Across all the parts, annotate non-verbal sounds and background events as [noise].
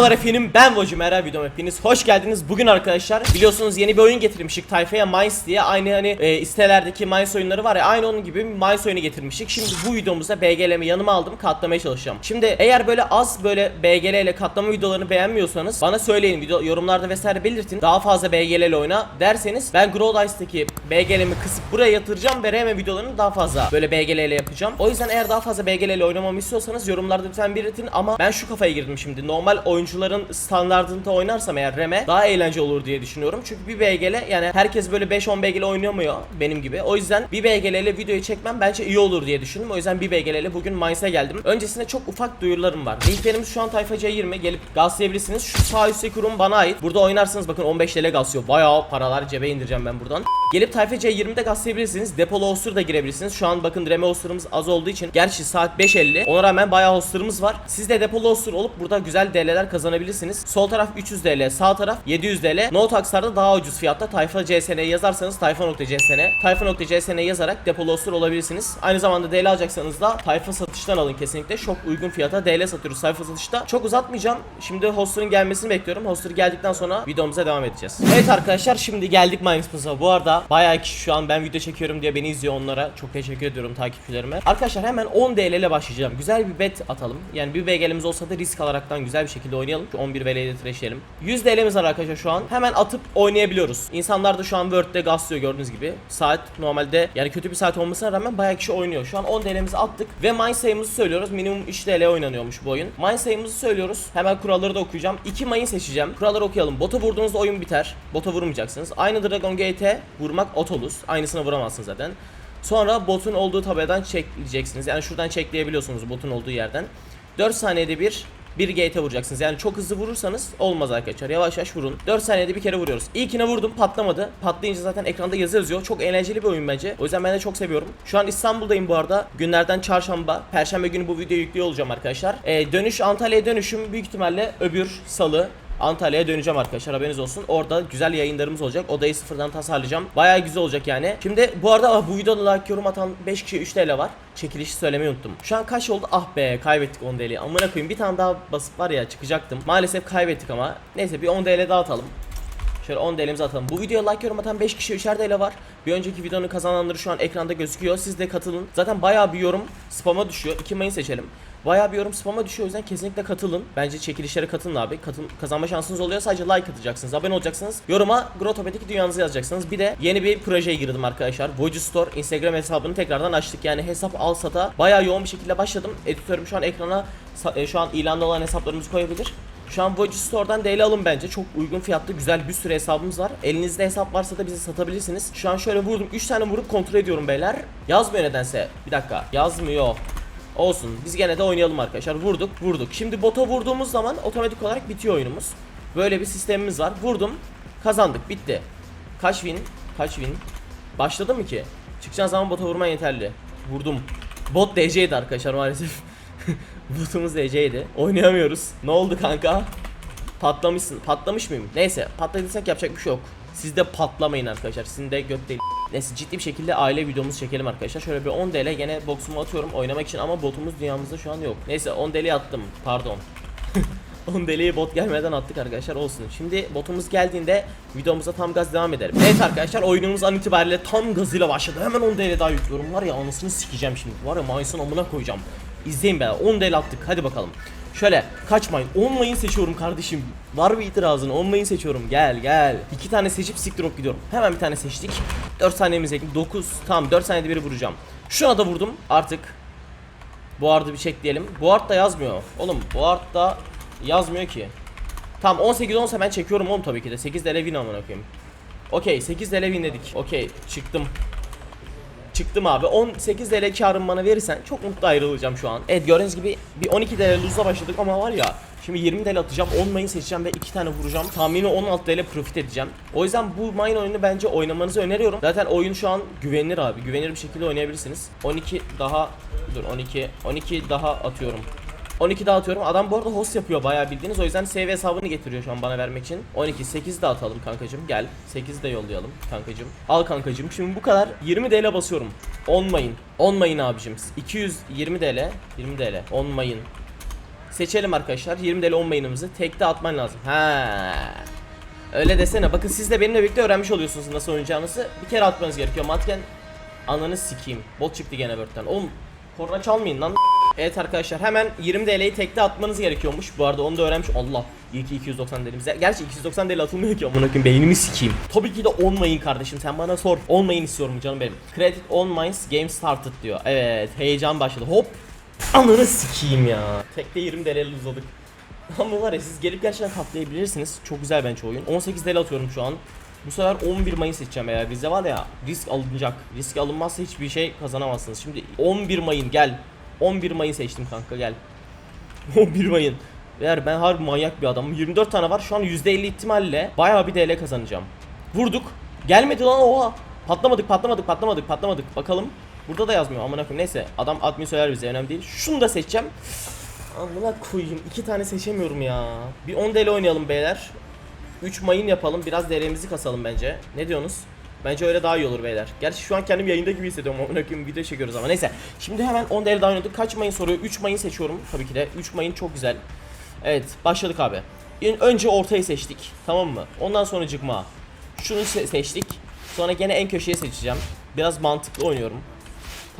Merhabalar efendim ben Vocu Merhaba videom hepiniz hoş geldiniz. Bugün arkadaşlar biliyorsunuz yeni bir oyun getirmiştik tayfaya Mines diye. Aynı hani e, sitelerdeki Mines oyunları var ya aynı onun gibi Mines oyunu getirmiştik şimdi bu videomuzda BGL'mi yanıma aldım katlamaya çalışacağım. Şimdi eğer böyle az böyle BGL ile katlama videolarını beğenmiyorsanız bana söyleyin video yorumlarda vesaire belirtin. Daha fazla BGL ile oyna derseniz ben Grow Dice'daki BGL'mi kısıp buraya yatıracağım ve RM videolarını daha fazla böyle BGL ile yapacağım. O yüzden eğer daha fazla BGL ile oynamamı istiyorsanız yorumlarda lütfen belirtin ama ben şu kafaya girdim şimdi. Normal oyuncuların standartında oynarsam eğer RM'e daha eğlenceli olur diye düşünüyorum. Çünkü bir BGL yani herkes böyle 5-10 BGL oynamıyor benim gibi. O yüzden bir BGL ile videoyu çekmem bence iyi olur diye düşündüm. O yüzden bir BGL ile bugün Mainz'e geldim. Öncesinde çok ufak duyurularım var. Linklerimiz şu an Tayfa C20 gelip gazlayabilirsiniz. Şu sağ üstteki kurum bana ait. Burada oynarsınız bakın 15 TL gazlıyor. Bayağı paralar cebe indireceğim ben buradan. Gelip Tayfa C20'de gazlayabilirsiniz. Depolu hoster da girebilirsiniz. Şu an bakın reme hoster'ımız az olduğu için. Gerçi saat 5.50. Ona rağmen bayağı hoster'ımız var. Siz de depolu hoster olup burada güzel DL'ler kazanabilirsiniz. Sol taraf 300 TL, sağ taraf 700 TL. No taxlarda daha ucuz fiyatta. Tayfa CSN'ye yazarsanız tayfa.csn, tayfa.csn yazarak depolu hoster olabilirsiniz. Aynı zamanda DL alacaksanız da tayfa satıştan alın kesinlikle. Çok uygun fiyata DL satıyoruz tayfa satışta. Çok uzatmayacağım. Şimdi hoster'ın gelmesini bekliyorum. Hoster geldikten sonra videomuza devam edeceğiz. Evet arkadaşlar şimdi geldik Mindspace'a. Bu arada bayağı kişi şu an ben video çekiyorum diye beni izliyor onlara. Çok teşekkür ediyorum takipçilerime. Arkadaşlar hemen 10 DL ile başlayacağım. Güzel bir bet atalım. Yani bir BG'limiz olsa da risk alaraktan güzel bir şekilde oynayalım. Şu 11 VL'yi de trashleyelim. 100 DL'miz var arkadaşlar şu an. Hemen atıp oynayabiliyoruz. İnsanlar da şu an Word'de gaslıyor gördüğünüz gibi. Saat normalde yani kötü bir saat olmasına rağmen bayağı kişi oynuyor. Şu an 10 DL'mizi attık ve mine sayımızı söylüyoruz. Minimum 3 DL oynanıyormuş bu oyun. Mine sayımızı söylüyoruz. Hemen kuralları da okuyacağım. 2 mine seçeceğim. Kuralları okuyalım. Bota vurduğunuzda oyun biter. Bota vurmayacaksınız. Aynı Dragon Gate'e vurmak otolus. Aynısına vuramazsınız zaten. Sonra botun olduğu tabeladan çekleyeceksiniz. Yani şuradan çekleyebiliyorsunuz botun olduğu yerden. 4 saniyede bir bir gate'e vuracaksınız. Yani çok hızlı vurursanız olmaz arkadaşlar. Yavaş yavaş vurun. 4 saniyede bir kere vuruyoruz. İlkine vurdum patlamadı. Patlayınca zaten ekranda yazı yazıyor. Çok eğlenceli bir oyun bence. O yüzden ben de çok seviyorum. Şu an İstanbul'dayım bu arada. Günlerden çarşamba. Perşembe günü bu videoyu yüklüyor olacağım arkadaşlar. Ee, dönüş Antalya'ya dönüşüm büyük ihtimalle öbür salı Antalya'ya döneceğim arkadaşlar haberiniz olsun. Orada güzel yayınlarımız olacak. Odayı sıfırdan tasarlayacağım. Bayağı güzel olacak yani. Şimdi bu arada ah, bu videoda like yorum atan 5 kişi 3 TL var. Çekilişi söylemeyi unuttum. Şu an kaç oldu? Ah be kaybettik 10 TL'yi. Amına koyayım bir tane daha basıp var ya çıkacaktım. Maalesef kaybettik ama. Neyse bir 10 TL daha atalım. Şöyle 10 DL'mizi atalım. Bu videoya like yorum atan 5 kişi 3'er DL var. Bir önceki videonun kazananları şu an ekranda gözüküyor. Siz de katılın. Zaten bayağı bir yorum spam'a düşüyor. 2 Mayıs seçelim. Bayağı bir yorum spam'a düşüyor o yüzden kesinlikle katılın. Bence çekilişlere katılın abi. Katıl kazanma şansınız oluyor. Sadece like atacaksınız. Abone olacaksınız. Yoruma Grotoped'deki dünyanızı yazacaksınız. Bir de yeni bir projeye girdim arkadaşlar. Voice Store Instagram hesabını tekrardan açtık. Yani hesap al sata. Bayağı yoğun bir şekilde başladım. Editörüm şu an ekrana e, şu an ilanda olan hesaplarımızı koyabilir. Şu an Voice Store'dan DL alın bence. Çok uygun fiyatlı güzel bir sürü hesabımız var. Elinizde hesap varsa da bize satabilirsiniz. Şu an şöyle vurdum. 3 tane vurup kontrol ediyorum beyler. Yazmıyor nedense. Bir dakika. Yazmıyor. Olsun. Biz gene de oynayalım arkadaşlar. Vurduk, vurduk. Şimdi bota vurduğumuz zaman otomatik olarak bitiyor oyunumuz. Böyle bir sistemimiz var. Vurdum. Kazandık. Bitti. Kaç win? Kaç win? Başladı mı ki? Çıkacağın zaman bota vurman yeterli. Vurdum. Bot DC'ydi arkadaşlar maalesef. [laughs] Botumuz DC'ydi. Oynayamıyoruz. Ne oldu kanka? Patlamışsın. Patlamış mıyım? Neyse patladıysak yapacak bir şey yok. Siz de patlamayın arkadaşlar. Sizin de göt değil. Neyse ciddi bir şekilde aile videomuzu çekelim arkadaşlar. Şöyle bir 10 DL gene boksumu atıyorum oynamak için ama botumuz dünyamızda şu an yok. Neyse 10 DL attım. Pardon. [laughs] 10 DL'yi bot gelmeden attık arkadaşlar olsun. Şimdi botumuz geldiğinde videomuza tam gaz devam edelim. Evet arkadaşlar oyunumuz an itibariyle tam gazıyla başladı. Hemen 10 DL daha yüklüyorum. Var ya anasını sikeceğim şimdi. Var ya Mayıs'ın amına koyacağım. İzleyin be 10 DL attık. Hadi bakalım. Şöyle kaçmayın. 10 mayın seçiyorum kardeşim. Var bir itirazın? 10 mayın seçiyorum. Gel gel. 2 tane seçip siktir olup gidiyorum. Hemen bir tane seçtik. 4 saniyemiz ekledik. 9. Tamam 4 saniyede biri vuracağım. Şuna da vurdum. Artık bu arada bir çek diyelim. Bu art da yazmıyor. Oğlum bu da yazmıyor ki. Tamam 18 olsa ben çekiyorum oğlum tabii ki de. 8 dele win amına koyayım. Okey 8 dele win dedik. Okey çıktım. Çıktım abi. 18 TL karın bana verirsen çok mutlu ayrılacağım şu an. Evet gördüğünüz gibi bir 12 TL lose'la başladık ama var ya Şimdi 20 TL atacağım, 10 mayın seçeceğim ve 2 tane vuracağım. Tahmini 16 TL profit edeceğim. O yüzden bu mayın oyunu bence oynamanızı öneriyorum. Zaten oyun şu an güvenilir abi. Güvenilir bir şekilde oynayabilirsiniz. 12 daha dur 12 12 daha atıyorum. 12 daha atıyorum. Adam bu arada host yapıyor bayağı bildiğiniz. O yüzden save hesabını getiriyor şu an bana vermek için. 12 8 de atalım kankacım. Gel. 8 de yollayalım kankacım. Al kankacım. Şimdi bu kadar 20 TL basıyorum. 10 mayın. 10 mayın abicim. 220 TL. 20 TL. 10 mayın. Seçelim arkadaşlar. 20 deli 10 mayınımızı tekte atman lazım. Ha. Öyle desene. Bakın siz de benimle birlikte öğrenmiş oluyorsunuz nasıl oynayacağınızı. Bir kere atmanız gerekiyor. Matken ananı sikeyim. Bot çıktı gene börtten. Oğlum korna çalmayın lan. Evet arkadaşlar hemen 20 DL'yi tekte atmanız gerekiyormuş. Bu arada onu da öğrenmiş. Allah. İyi ki 290 delimize. Gerçi 290 DL atılmıyor ki. Amına koyayım beynimi sikeyim. Tabii ki de 10 mayın kardeşim. Sen bana sor. 10 mayın istiyorum canım benim. Credit on mines game started diyor. Evet heyecan başladı. Hop. Ananı sikeyim ya. Tekte 20 DL'li uzadık. Ama var ya siz gelip gerçekten katlayabilirsiniz. Çok güzel bence oyun. 18 DL atıyorum şu an. Bu sefer 11 Mayıs seçeceğim eğer bizde var ya risk alınacak. Risk alınmazsa hiçbir şey kazanamazsınız. Şimdi 11 Mayın gel. 11 Mayın seçtim kanka gel. [laughs] 11 Mayın. Eğer ben harbi manyak bir adamım. 24 tane var. Şu an %50 ihtimalle bayağı bir DL kazanacağım. Vurduk. Gelmedi lan oha. Patlamadık patlamadık patlamadık patlamadık. Bakalım. Burada da yazmıyor amına koyayım. Neyse adam admin söyler bize önemli değil. Şunu da seçeceğim. Amına koyayım. iki tane seçemiyorum ya. Bir 10 DL oynayalım beyler. 3 mayın yapalım. Biraz DL'mizi kasalım bence. Ne diyorsunuz? Bence öyle daha iyi olur beyler. Gerçi şu an kendim yayında gibi hissediyorum. Amına koyayım video çekiyoruz ama neyse. Şimdi hemen 10 DL daha oynadık. Kaç mayın soruyor? 3 mayın seçiyorum tabii ki de. 3 mayın çok güzel. Evet başladık abi. Önce ortayı seçtik. Tamam mı? Ondan sonra cıkma. Şunu se- seçtik. Sonra gene en köşeye seçeceğim. Biraz mantıklı oynuyorum.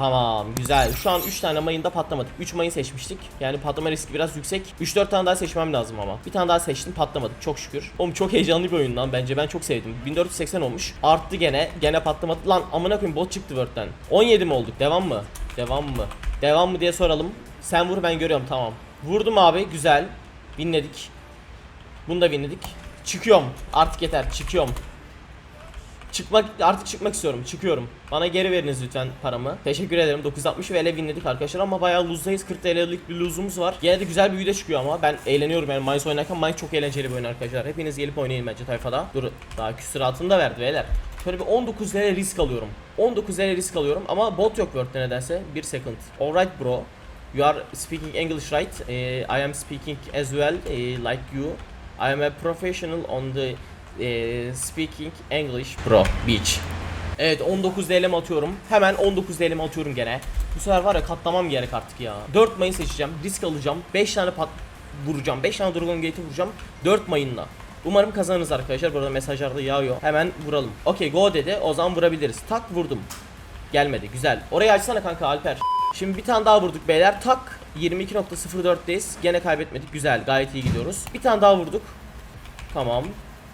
Tamam güzel. Şu an 3 tane mayında patlamadık. 3 mayın seçmiştik. Yani patlama riski biraz yüksek. 3-4 tane daha seçmem lazım ama. Bir tane daha seçtim patlamadık çok şükür. Oğlum çok heyecanlı bir oyun lan bence ben çok sevdim. 1480 olmuş. Arttı gene. Gene patlamadı. Lan amına koyayım bot çıktı Word'den. 17 mi olduk? Devam mı? Devam mı? Devam mı diye soralım. Sen vur ben görüyorum tamam. Vurdum abi güzel. Winledik. Bunu da winledik. Çıkıyorum. Artık yeter çıkıyorum. Çıkmak artık çıkmak istiyorum. Çıkıyorum. Bana geri veriniz lütfen paramı. Teşekkür ederim. 960 ve ele winledik arkadaşlar ama bayağı lose'dayız. 40 TL'lik bir lose'umuz var. Gene de güzel bir video çıkıyor ama ben eğleniyorum yani Minecraft oynarken Minecraft çok eğlenceli bir oyun arkadaşlar. Hepiniz gelip oynayın bence tayfada. Dur daha küsuratını da verdi beyler. Şöyle bir 19 TL risk alıyorum. 19 TL risk alıyorum ama bot yok Word'de nedense. 1 second. Alright bro. You are speaking English right? Eh, I am speaking as well eh, like you. I am a professional on the eh, speaking English pro beach. Evet 19 DL'mi atıyorum. Hemen 19 DL'mi atıyorum gene. Bu sefer var ya katlamam gerek artık ya. 4 mayın seçeceğim. Risk alacağım. 5 tane pat vuracağım. 5 tane Dragon Gate'i vuracağım. 4 mayınla. Umarım kazanırız arkadaşlar. Burada mesajlarda yağıyor. Hemen vuralım. Okey go dedi. O zaman vurabiliriz. Tak vurdum. Gelmedi. Güzel. Orayı açsana kanka Alper. Şimdi bir tane daha vurduk beyler. Tak 22.04'teyiz. Gene kaybetmedik. Güzel. Gayet iyi gidiyoruz. Bir tane daha vurduk. Tamam.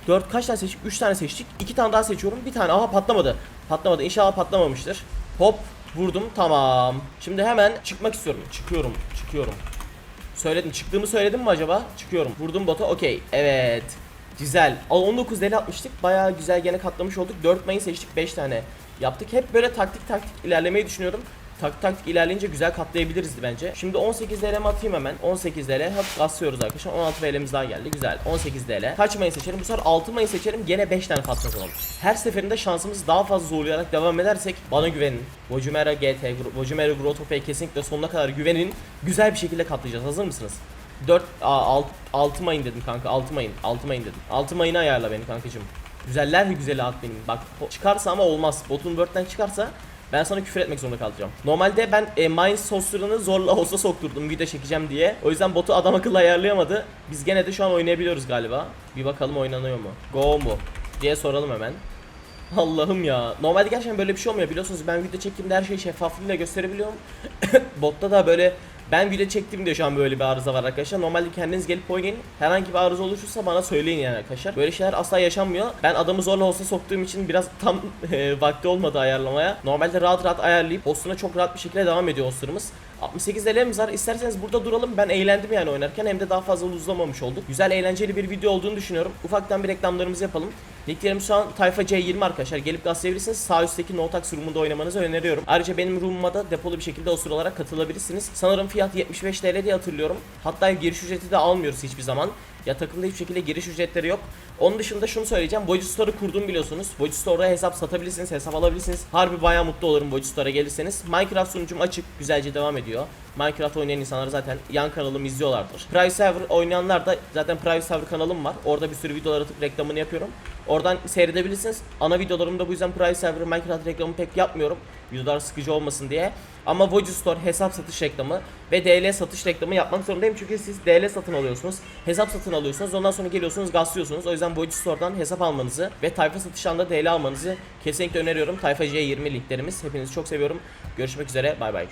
4 kaç tane seçtik? 3 tane seçtik. 2 tane daha seçiyorum. Bir tane. Aha patlamadı. Patlamadı. İnşallah patlamamıştır. Hop vurdum. Tamam. Şimdi hemen çıkmak istiyorum. Çıkıyorum. Çıkıyorum. Söyledim. Çıktığımı söyledim mi acaba? Çıkıyorum. Vurdum bota. Okey. Evet. Güzel. Al 19 deli atmıştık. Bayağı güzel gene katlamış olduk. 4 mayın seçtik. 5 tane yaptık. Hep böyle taktik taktik ilerlemeyi düşünüyorum. Taktik taktik ilerleyince güzel katlayabiliriz bence. Şimdi 18 DL'mi atayım hemen. 18 DL hep gaslıyoruz arkadaşlar. 16 DL'miz daha geldi. Güzel. 18 DL. Kaç mayın seçelim? Bu sefer 6 mayın seçerim. Gene 5 tane patlatalım. Her seferinde şansımız daha fazla zorlayarak devam edersek bana güvenin. Vojumera GT, Vojumera Grotopa'ya kesinlikle sonuna kadar güvenin. Güzel bir şekilde katlayacağız. Hazır mısınız? 4 6 6 mayın dedim kanka 6 mayın 6 mayın dedim. 6 mayını ayarla beni kankacığım. Güzeller mi güzeli at benim. Bak çıkarsa ama olmaz. Botun word'den çıkarsa ben sana küfür etmek zorunda kalacağım. Normalde ben e, mine source'larını zorla olsa sokturdum video çekeceğim diye. O yüzden botu adam akıllı ayarlayamadı. Biz gene de şu an oynayabiliyoruz galiba. Bir bakalım oynanıyor mu? Go mu? diye soralım hemen. Allah'ım ya. Normalde gerçekten böyle bir şey olmuyor. Biliyorsunuz ben video çektiğimde her şeyi şeffaflığıyla gösterebiliyorum. [coughs] Botta da böyle ben video çektiğimde şu an böyle bir arıza var arkadaşlar. Normalde kendiniz gelip oynayın. Herhangi bir arıza oluşursa bana söyleyin yani arkadaşlar. Böyle şeyler asla yaşanmıyor. Ben adamı zorla olsa soktuğum için biraz [laughs] tam e, vakti olmadı ayarlamaya. Normalde rahat rahat ayarlayıp postuna çok rahat bir şekilde devam ediyor osurumuz. 68 LM'miz var. İsterseniz burada duralım. Ben eğlendim yani oynarken hem de daha fazla uzlamamış olduk. Güzel eğlenceli bir video olduğunu düşünüyorum. Ufaktan bir reklamlarımızı yapalım. Linklerim şu an Tayfa C20 arkadaşlar. Gelip gazlayabilirsiniz. Sağ üstteki Notax room'unda oynamanızı öneriyorum. Ayrıca benim room'uma da depolu bir şekilde osur olarak katılabilirsiniz. Sanırım fiyat 75 TL diye hatırlıyorum. Hatta giriş ücreti de almıyoruz hiçbir zaman. Ya takımda hiçbir şekilde giriş ücretleri yok. Onun dışında şunu söyleyeceğim. Void Store'u kurdum biliyorsunuz. Void Store'da hesap satabilirsiniz, hesap alabilirsiniz. Harbi bayağı mutlu olurum Void Store'a gelirseniz. Minecraft sunucum açık, güzelce devam ediyor. Minecraft oynayan insanlar zaten yan kanalımı izliyorlardır. Private Server oynayanlar da zaten Private Server kanalım var. Orada bir sürü videolar atıp reklamını yapıyorum. Oradan seyredebilirsiniz. Ana videolarımda bu yüzden Private Server Minecraft reklamı pek yapmıyorum. Videolar sıkıcı olmasın diye. Ama Voice Store hesap satış reklamı ve DL satış reklamı yapmak zorundayım. Çünkü siz DL satın alıyorsunuz. Hesap satın alıyorsunuz. Ondan sonra geliyorsunuz gaslıyorsunuz. O yüzden Voice Store'dan hesap almanızı ve tayfa satıştan da DL almanızı kesinlikle öneriyorum. Tayfa C20 linklerimiz. Hepinizi çok seviyorum. Görüşmek üzere. Bay bay.